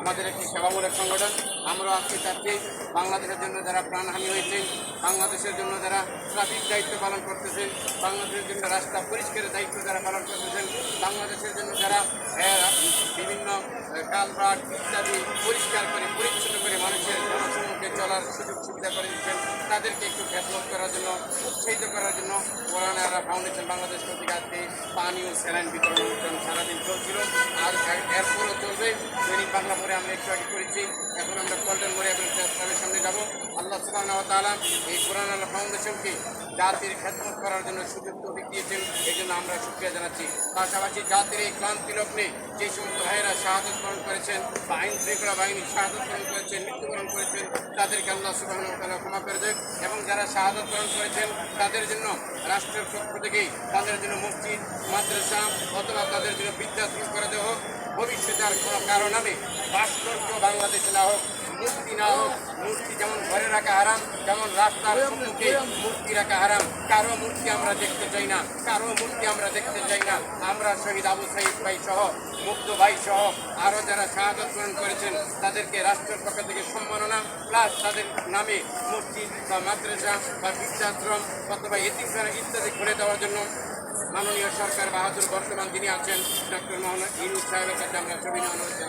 আমাদের একটি সেবামূলক সংগঠন। আমরা আজকে চাচ্ছি বাংলাদেশের জন্য যারা প্রাণহানি হয়েছেন বাংলাদেশের জন্য যারা ট্রাফিক দায়িত্ব পালন করতেছেন বাংলাদেশের জন্য রাস্তা পরিষ্কারের দায়িত্ব যারা পালন করতেছেন, বাংলাদেশের জন্য যারা বিভিন্ন কালভার্ট ইত্যাদি পরিষ্কার করে, পরিচ্ছন্ন করে মানুষের জনসমুখে চলার সুযোগ সুবিধা করে দিচ্ছেন, তাদেরকে একটু খেদমত করার জন্য, উৎসাহিত করার জন্য কোরআনারা ফাউন্ডেশন বাংলাদেশ কর্তৃক আজকে পানি স্যালাইন বিতরণ সারাদিন চলবে পরে আমরা একটু আগে করেছি, এখন আমরা পল্টন মোড়ে এবং ক্লাবের সামনে যাব। আল্লাহ সুবাহ তাআলা এই কোরআন আল্লাহ ফাউন্ডেশনকে জাতির খেদমত করার জন্য সুযোগ তৌফিক দিয়েছেন এই জন্য আমরা সুক্রিয়া জানাচ্ছি। পাশাপাশি জাতির এই ক্লান্তি লগ্নে যে সমস্ত ভাইয়েরা শাহাদত বরণ করেছেন বা আইন শৃঙ্খলা বাহিনী শাহাদত বরণ করেছেন, মৃত্যুবরণ করেছেন, তাদেরকে আল্লাহ সুবাহ তাআলা ক্ষমা করে দেন এবং যারা শাহাদত বরণ করেছেন, তাদের জন্য রাষ্ট্রের পক্ষ থেকে তাদের জন্য মসজিদ, মাদ্রাসা অথবা তাদের জন্য বিদ্যাশ্রম করে দেওয়া হোক ভবিষ্যতে আর কোনো কারণ আমি ভাস্কর্য বাংলাদেশে না হোক মূর্তি না হোক মূর্তি যেমন ঘরে রাখা হারাম যেমন রাস্তার সম্মুখে মূর্তি রাখা হারাম। কারও মূর্তি আমরা দেখতে চাই না, কারও মূর্তি আমরা দেখতে চাই না। আমরা শহীদ আবু সাইদ ভাই সহ মুক্ত ভাই সহ আরও যারা শাহাদত গ্রহণ করেছেন, তাদেরকে রাষ্ট্রের পক্ষ থেকে সম্মাননা প্লাস তাদের নামে মসজিদ বা মাদ্রাসা বা বৃদ্ধাশ্রম অথবা এতিমখানা ইত্যাদি খুলে দেওয়ার জন্য মাননীয় সরকার বাহাদুর বর্তমান যিনি আছেন ডক্টর মোহাম্মদ ইনুস সাহেবের কাছে আমরা ছবি জানাচ্ছি।